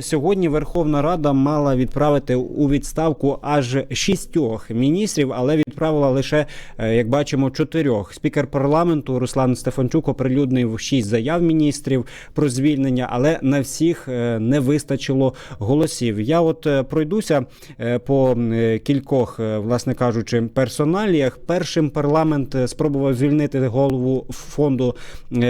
Сьогодні Верховна Рада мала відправити у відставку аж шістьох міністрів, але відправила лише, е, як бачимо, чотирьох. Спікер парламенту Руслан Стефанчук оприлюднив шість заяв міністрів про звільнення, але на всіх е, не вистачило голосів. Я от е, пройдуся по кількох, власне кажучи, персоналіях. Першим парламент спробував звільнити голову фонду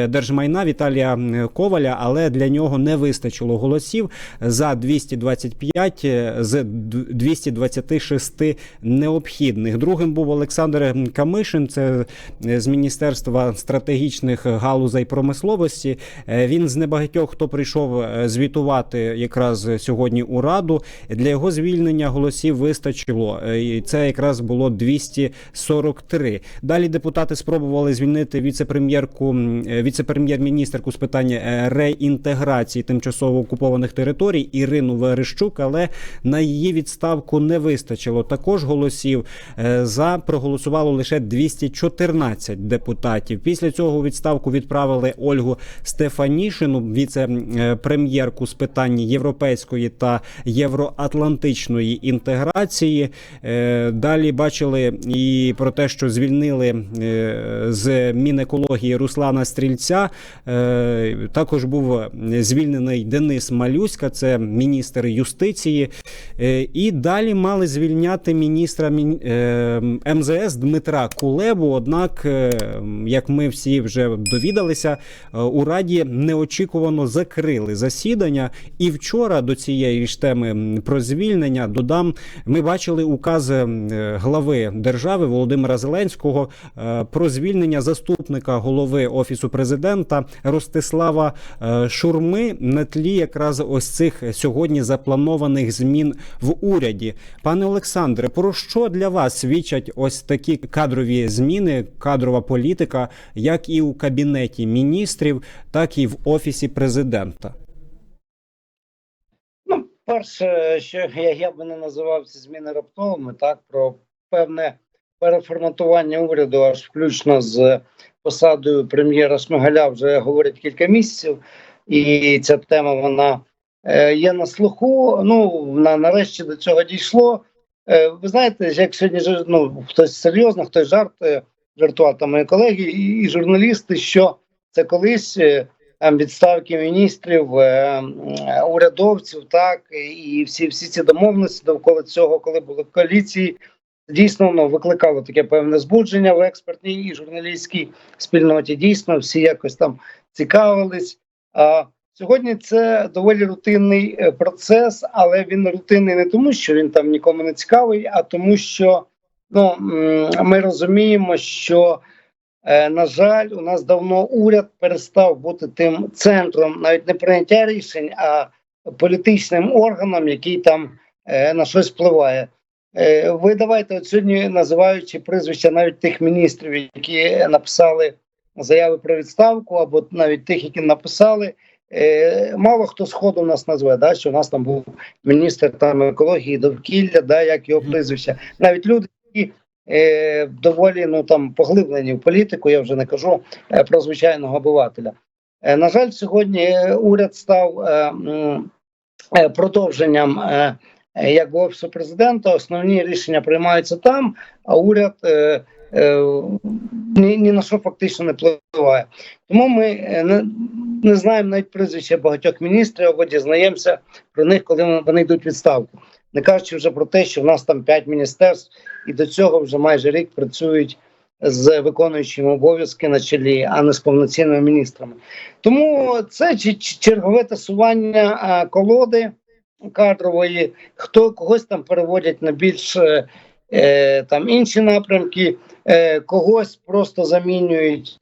держмайна Віталія Коваля, але для нього не вистачило голосів за 225 е, з д- 226 необхідних. Другим був Олександр Камишин, це з Міністерства стратегічних галузей промисловості. Е, Він з небагатьох, хто прийшов е, звітувати якраз сьогодні у раду. Для його звільнення голосів вистачило. Е, і Це якраз було 243. Далі депутати спробували звільнити віце-прем'єрку, віце-прем'єр-міністерку з питання реінтеграції тимчасово окупованих територій Ірину Верещук, але на її відставку не вистачило. Також голосів е, за проголосувало лише 214 депутатів. Після цього відставку відправили Ольгу Стефанішину, віце-прем'єрку з питань європейської та євроатлантичної інтеграції. Е, Далі бачили і про те, що звільнили е, з Мінекології Руслана Стрільця. Е, Також був звільнений Денис Малюська, це міністр юстиції. Е, І далі мали звільняти міністра е, МЗС Дмитра Кулебу. Однак, е, як ми всі вже довідалися, у раді неочікувано закрили засідання. І вчора до цієї ж теми про звільнення додам, ми бачили указ е, глави держави Володимира Зеленського про звільнення заступника голови офісу президента Ростислава Шурми на тлі якраз ось цих сьогодні запланованих змін в уряді. Пане Олександре, про що для вас свідчать ось такі кадрові зміни, кадрова політика, як і у кабінеті міністрів, так і в офісі президента? Ну, перше, що я, я би не називав ці зміни раптовими, так про певне переформатування уряду, аж включно з посадою прем'єра Шмигаля, вже говорять кілька місяців, і ця тема вона є на слуху. Ну на нарешті до цього дійшло. Е, ви знаєте, як сьогодні ну, хтось серйозно, хтось жартує, жартував там мої колеги і, і журналісти, що це колись. е, там відставки міністрів, е, урядовців, так і всі всі ці домовленості довкола цього, коли були коаліції, дійсно ну, викликало таке певне збудження в експертній і журналістській спільноті. Дійсно, всі якось там цікавились. Сьогодні це доволі рутинний е, процес, але він рутинний не тому, що він там нікому не цікавий, а тому, що ну ми розуміємо, що. Е, На жаль, у нас давно уряд перестав бути тим центром навіть не прийняття рішень, а політичним органом, який там е, на щось впливає. Ви давайте от сьогодні, називаючи прізвища навіть тих міністрів, які написали заяви про відставку, або навіть тих, які написали. Е, мало хто сходу нас назве, да, що у нас там був міністр там екології, довкілля, да, як його прізвище. Навіть люди, які е, доволі ну там поглиблені в політику. Я вже не кажу е, про звичайного обивателя. Е, на жаль, сьогодні е, уряд став е, е, продовженням. Е, е, Якби офісу президента основні рішення приймаються там, а уряд е, е, ні, ні на що фактично не впливає. Тому ми е, не, не знаємо навіть прізвища багатьох міністрів або дізнаємося про них, коли вони- йдуть в відставку. Не кажучи вже про те, що в нас там п'ять міністерств, і до цього вже майже рік працюють з виконуючими обов'язки на чолі, а не з повноцінними міністрами. Тому це чергове тасування колоди кадрової, хто когось там переводять на більш е, там інші напрямки, е, когось просто замінюють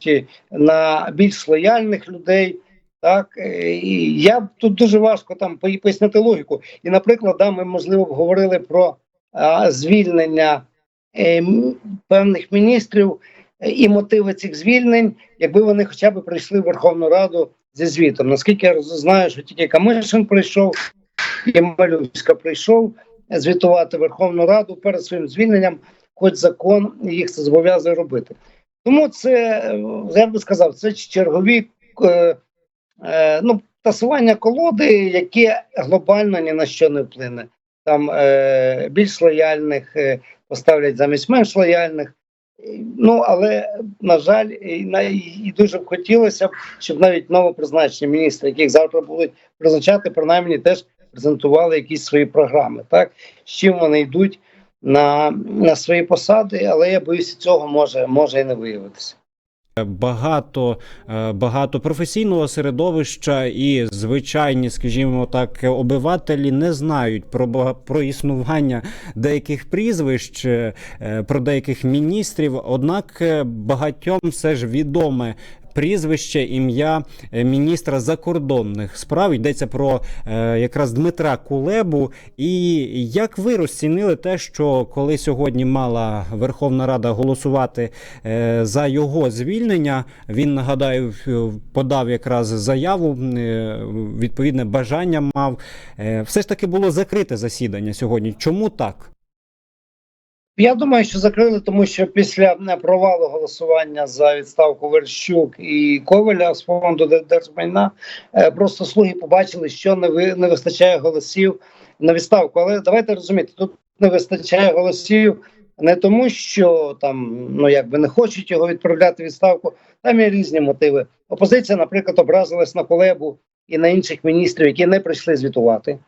на більш лояльних людей. Так е, і я тут дуже важко там пояснити логіку. І, наприклад, да, ми можливо б говорили про а, звільнення е, певних міністрів і мотиви цих звільнень, якби вони хоча б прийшли в Верховну Раду зі звітом. Наскільки я знаю, що тільки Камишин прийшов, і Малюська прийшов звітувати Верховну Раду перед своїм звільненням, хоч закон їх це зобов'язує робити. Тому це е, я би сказав, це чергові. е, е, ну тасування колоди, яке глобально ні на що не вплине. Там е, більш лояльних е, поставлять замість менш лояльних. Ну, але, на жаль, і, і дуже б хотілося б, щоб навіть новопризначені міністри, яких завтра будуть призначати, принаймні теж презентували якісь свої програми, так з чим вони йдуть на, на свої посади, але я боюся, цього може, може і не виявитися. багато, е, багато професійного середовища і звичайні, скажімо так, обивателі не знають про про існування деяких прізвищ, е, про деяких міністрів. Однак е, багатьом все ж відоме. Прізвище, ім'я е, міністра закордонних справ йдеться про е, якраз Дмитра Кулебу. І як ви розцінили те, що коли сьогодні мала Верховна Рада голосувати е, за його звільнення. Він нагадаю, подав якраз заяву, відповідне бажання мав. Все ж таки було закрите засідання сьогодні. Чому так? Я думаю, що закрили, тому що після провалу голосування за відставку Верщук і Коваля з фонду Дер- держмайна е, просто слуги побачили, що не ви не вистачає голосів на відставку. Але давайте розуміти, тут не вистачає голосів не тому, що там ну якби не хочуть його відправляти відставку. Там є різні мотиви. Опозиція, наприклад, образилась на Колебу і на інших міністрів, які не прийшли звітувати.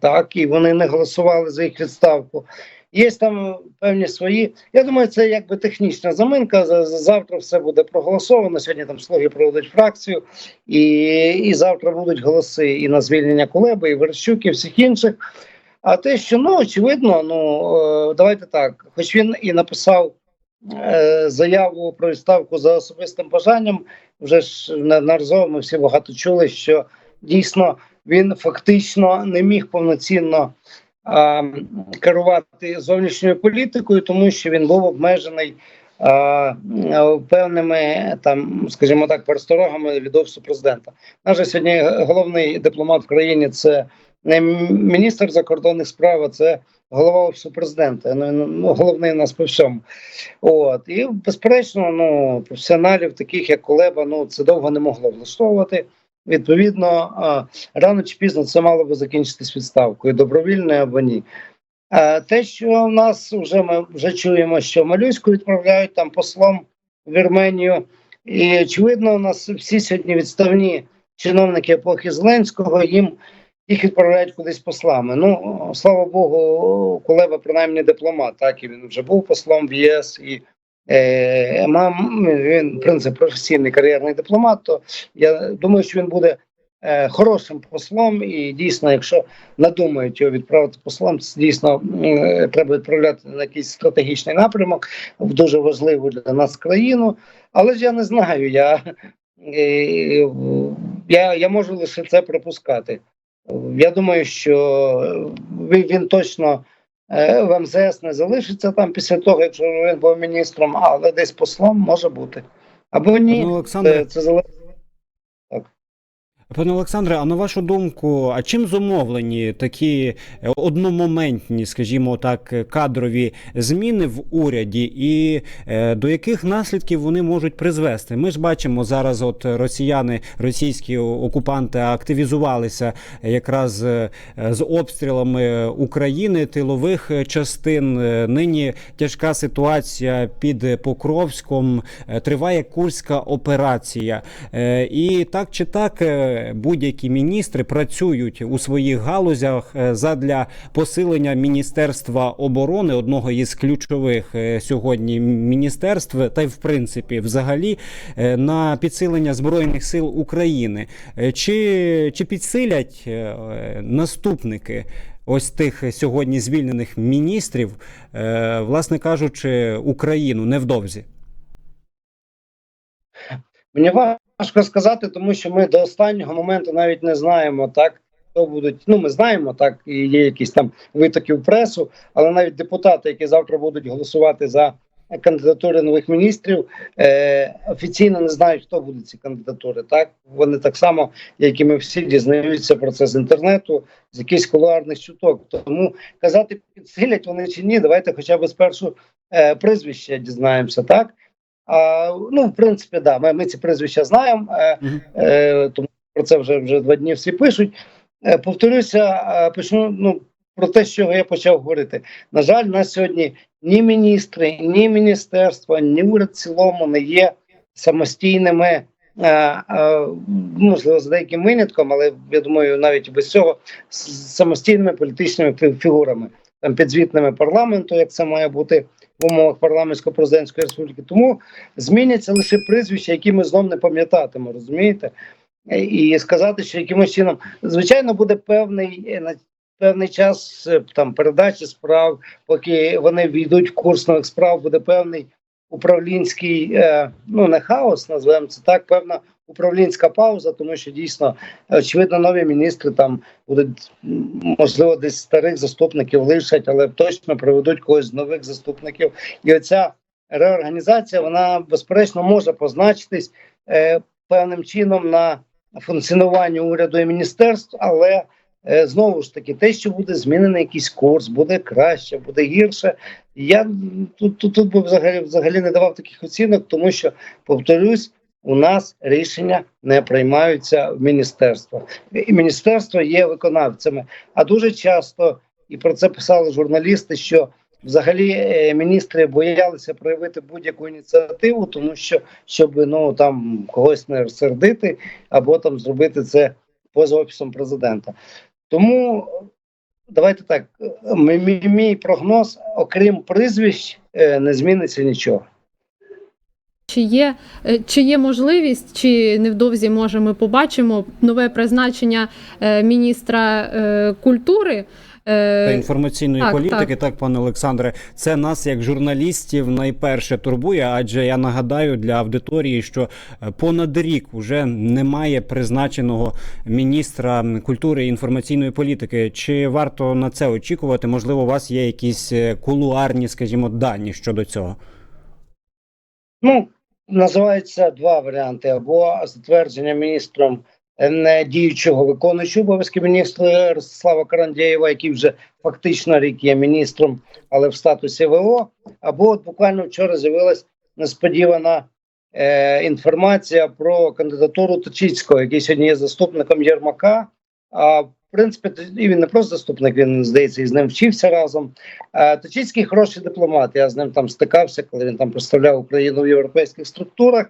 Так, і вони не голосували за їх відставку. Є там певні свої. Я думаю, це якби технічна заминка. За- за- Завтра все буде проголосовано. Сьогодні там слуги проводять фракцію, і, і завтра будуть голоси і на звільнення Кулеби, і Верщук, і всіх інших. А те, що ну очевидно, ну е, давайте так, хоч він і написав е, заяву про відставку за особистим бажанням, вже ж неодноразово ми всі багато чули, що дійсно він фактично не міг повноцінно керувати зовнішньою політикою, тому що він був обмежений певними там, скажімо так, пересторогами від офісу президента. Наже сьогодні головний дипломат в країні це не міністр закордонних справ, а це голова офісу президента. Ну, ну головний у нас по всьому. От і безперечно, ну професіоналів, таких як Кулеба, ну це довго не могло влаштовувати. Відповідно, рано чи пізно це мало би закінчитись відставкою, добровільною або ні. Те, що в нас вже ми вже чуємо, що Малюську відправляють там послом в Вірменію, і очевидно, у нас всі сьогодні відставні чиновники епохи Зеленського, їм їх відправляють кудись послами. Ну слава Богу, Кулеба принаймні дипломат, так і він вже був послом в ЄС і. Е, мам, він в принципі професійний кар'єрний дипломат. То я думаю, що він буде е, хорошим послом, і дійсно, якщо надумають його відправити послом, це дійсно м, треба відправляти на якийсь стратегічний напрямок в дуже важливу для нас країну. Але ж я не знаю, я, е, я, я можу лише це припускати. Я думаю, що він, точно е, в МЗС не залишиться там після того, якщо він був міністром, але десь послом може бути. Або ні, Ну, Олександр... це, це залежить. Пане Олександре, а на вашу думку, а чим зумовлені такі е, одномоментні, скажімо так, кадрові зміни в уряді, і е, до яких наслідків вони можуть призвести? Ми ж бачимо зараз, от росіяни, російські окупанти активізувалися якраз е, з обстрілами України, тилових частин. Нині тяжка ситуація під Покровськом. Триває Курська операція. І так чи так, будь-які міністри працюють у своїх галузях е, задля посилення Міністерства оборони, одного із ключових е, сьогодні міністерств, та й в принципі, взагалі, е, на підсилення збройних сил України. Чи, чи підсилять наступники? Ось тих сьогодні звільнених міністрів, власне кажучи, Україну невдовзі. Мені важко сказати, тому що ми до останнього моменту навіть не знаємо, так хто будуть. Ну, ми знаємо, так і є якісь там витоки в пресу, але навіть депутати, які завтра будуть голосувати за кандидатури нових міністрів, е, офіційно не знають, хто будуть ці кандидатури. Так вони так само, як і ми всі дізнаються про це з інтернету, з якихось кулуарних чуток. Тому казати, підсилять вони чи ні, давайте хоча б спершу е, прізвище дізнаємося, так. А, ну, в принципі, да, ми, ми ці прізвища знаємо, е, е, тому про це вже вже два дні всі пишуть. Е, Повторюся, е, почну ну, про те, що я почав говорити. На жаль, на сьогодні ні міністри, ні міністерства, ні уряд в цілому не є самостійними. е, е, Можливо, за деяким винятком, але я думаю, навіть без цього самостійними політичними фігурами, там підзвітними парламенту, як це має бути в умовах парламентсько-президентської республіки. Тому зміняться лише прізвища, які ми знов не пам'ятатимо, розумієте? І сказати, що якимось чином, звичайно, буде певний е, на певний час е, там передачі справ, поки вони війдуть в курс нових справ, буде певний управлінський, е, ну не хаос, називаємо це так, певна управлінська пауза, тому що дійсно очевидно нові міністри там будуть можливо десь старих заступників лишать, але точно приведуть когось з нових заступників. І оця реорганізація вона безперечно може позначитись е, певним чином на функціонуванні уряду і міністерств, але е, знову ж таки, те, що буде змінений якийсь курс, буде краще, буде гірше. Я тут, тут, тут би взагалі взагалі не давав таких оцінок, тому що повторюсь. У нас рішення не приймаються в міністерствах. І міністерство є виконавцями. А дуже часто, і про це писали журналісти, що взагалі е, міністри боялися проявити будь-яку ініціативу, тому що щоб ну там когось не розсердити або там зробити це поза офісом президента. Тому давайте так: мій- мій прогноз, окрім прізвищ, е, не зміниться нічого. Чи є, е, чи є можливість, чи невдовзі може ми побачимо нове призначення е, міністра е, культури? Та інформаційної так, політики, так. пане Олександре, це нас як журналістів найперше турбує, адже я нагадаю для аудиторії, що понад рік вже немає призначеного міністра культури і інформаційної політики. Чи варто на це очікувати? Можливо, у вас є якісь кулуарні, скажімо, дані щодо цього? Ну, називаються два варіанти: або затвердження міністром е, діючого виконуючого обов'язки міністра Ростислава Карандєєва, який вже фактично рік є міністром, але в статусі ВО, або от буквально вчора з'явилась несподівана е, інформація про кандидатуру Точицького, який сьогодні є заступником Єрмака. А в принципі, і він не просто заступник, він здається, і з ним вчився разом. Точицький хороший дипломат. Я з ним там стикався, коли він там представляв Україну в європейських структурах.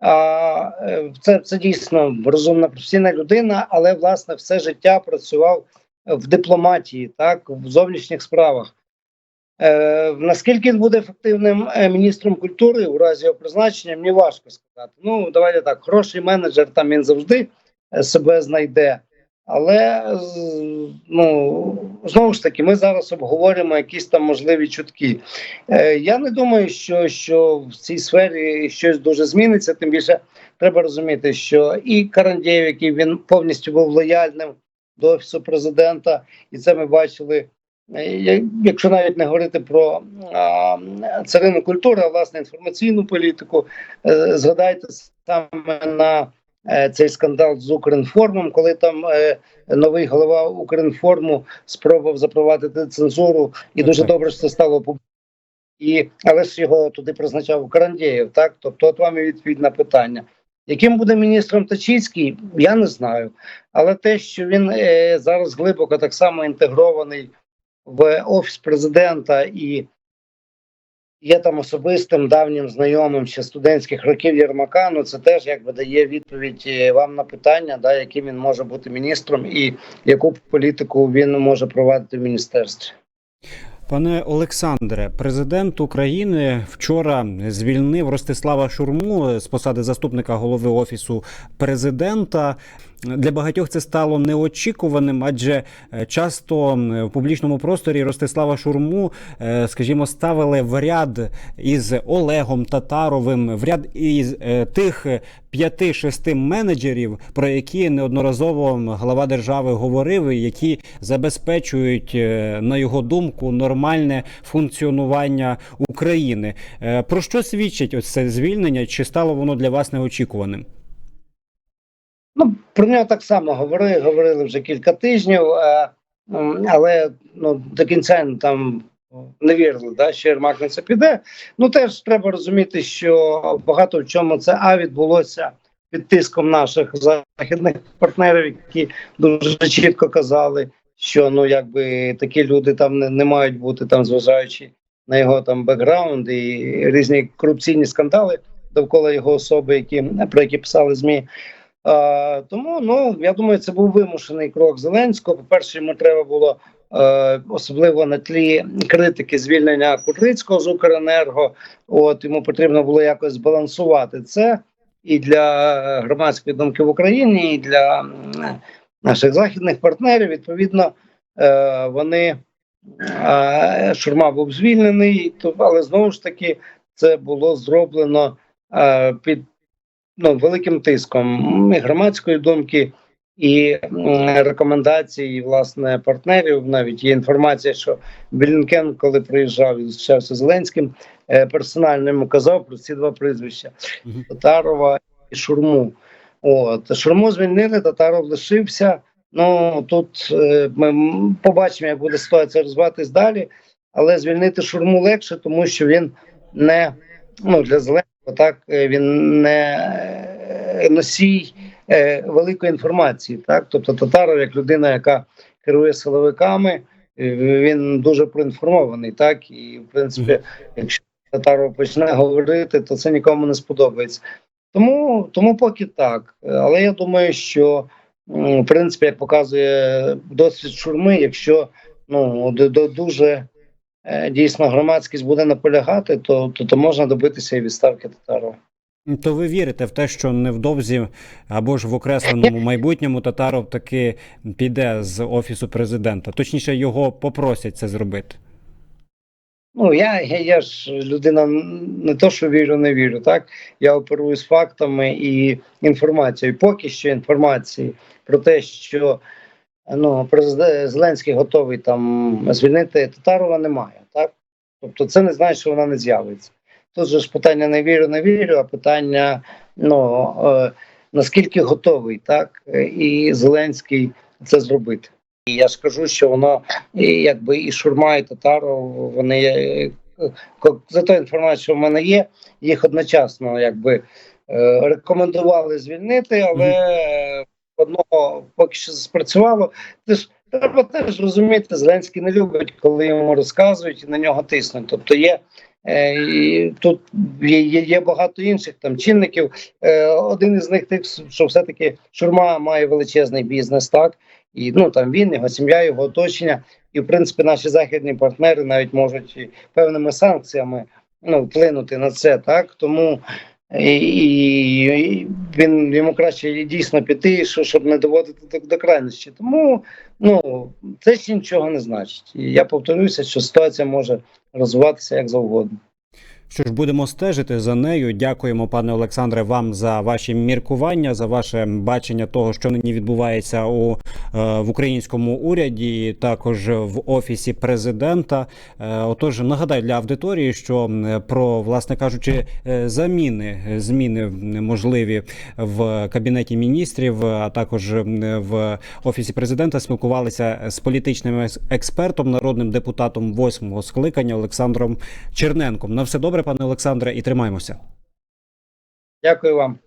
А, е, це, це дійсно розумна професійна людина, але власне все життя працював в дипломатії, так в зовнішніх справах. Е, наскільки він буде ефективним е, міністром культури у разі його призначення, мені важко сказати. Ну, давайте так, хороший менеджер там він завжди себе знайде. Але ну знову ж таки, ми зараз обговорюємо якісь там можливі чутки. Е, я не думаю, що, що в цій сфері щось дуже зміниться. Тим більше треба розуміти, що і Карандєєв, який він повністю був лояльним до офісу президента, і це ми бачили. е, Якщо навіть не говорити про а, царину культури, а власне інформаційну політику, е, згадайте саме на цей скандал з Укрінформом, коли там е, новий голова Укрінформу спробував запровадити цензуру, і дуже добре що це стало. І але ж його туди призначав Карандєєв, так тобто, от вам і відповідь на питання. Яким буде міністром Тачицький, я не знаю. Але те, що він е, зараз глибоко так само інтегрований в офіс президента і є там особистим давнім знайомим ще студентських років Єрмака, ну це теж якби дає відповідь е, вам на питання, да, яким він може бути міністром і яку політику він може провадити в міністерстві. Пане Олександре, президент України вчора звільнив Ростислава Шурму з посади заступника голови офісу президента. Для багатьох це стало неочікуваним, адже е, часто в публічному просторі Ростислава Шурму, е, скажімо, ставили в ряд із Олегом Татаровим, в ряд із е, тих п'яти-шести менеджерів, про які неодноразово глава держави говорив, які забезпечують, на його думку, нормальне функціонування України. Про що свідчить ось це звільнення? Чи стало воно для вас неочікуваним? Про нього так само говорили, говорили вже кілька тижнів, е, але ну, до кінця там не вірили, да, що Єрмак на це піде. Ну теж треба розуміти, що багато в чому це а відбулося під тиском наших західних партнерів, які дуже чітко казали, що ну якби такі люди там не, не мають бути там, зважаючи на його там бекграунд і різні корупційні скандали довкола його особи, які про які писали змі. А, тому ну я думаю, це був вимушений крок Зеленського. По перше, йому треба було е, особливо на тлі критики звільнення Кудрицького з Укренерго. От йому потрібно було якось збалансувати це і для громадської думки в Україні, і для наших західних партнерів. Відповідно, е, вони е, Шурма був звільнений, але знову ж таки це було зроблено е, під ну, великим тиском і громадської думки. І м, рекомендації власне партнерів навіть є інформація, що Блінкен, коли приїжджав і зустрічався з Зеленським, е, персонально йому казав про ці два прізвища: Татарова і Шурму. От Шурму звільнили, Татаров лишився. Ну тут е, ми побачимо, як буде ситуація розвиватись далі. Але звільнити Шурму легше, тому що він не ну для Зеленського, так е, він не е, носій е, великої інформації. Так, тобто Татаров, як людина, яка керує силовиками, він дуже проінформований. Так і в принципі, якщо Татаров почне говорити, то це нікому не сподобається. Тому, тому поки так. Але я думаю, що в принципі, як показує досвід шурми, якщо ну до, до дуже дійсно громадськість буде наполягати, то, то, то можна добитися і відставки Татарова. То ви вірите в те, що невдовзі або ж в окресленому майбутньому Татаров таки піде з офісу президента? Точніше, його попросять це зробити. Ну я, я, я ж людина не то, що вірю, не вірю. Так я оперую з фактами і інформацією. Поки що інформації про те, що ну президент Зеленський готовий там звільнити Татарова, немає. Так, тобто, це не значить, що вона не з'явиться. Тут же ж питання не вірю, не вірю, а питання ну е, наскільки готовий, так і Зеленський це зробити. І я ж кажу, що воно і якби і Шурма, і Татаров, вони е, за тою інформацією, що в мене є, їх одночасно якби е, рекомендували звільнити, але е, одного поки що спрацювало. Ти ж треба теж розуміти, Зеленський не любить, коли йому розказують і на нього тиснуть. Тобто є. е, і Тут є, є, є багато інших там чинників. Е, Один із них тих, що все-таки Шурма має величезний бізнес, так і ну там він, його сім'я, його оточення, і в принципі наші західні партнери навіть можуть певними санкціями ну, вплинути на це, так тому і, він йому краще дійсно піти, що щоб не доводити до, до крайності. Тому ну це ще нічого не значить. І я повторюся, що ситуація може розвиватися як завгодно. Що ж, будемо стежити за нею. Дякуємо, пане Олександре, вам за ваші міркування, за ваше бачення того, що нині відбувається у е, в українському уряді, також в офісі президента. Е, отож, нагадаю для аудиторії, що про, власне кажучи, е, заміни зміни можливі в кабінеті міністрів, а також в офісі президента спілкувалися з політичним експертом, народним депутатом восьмого скликання Олександром Черненком. На все добре, пане Олександре, і тримаємося. Дякую вам.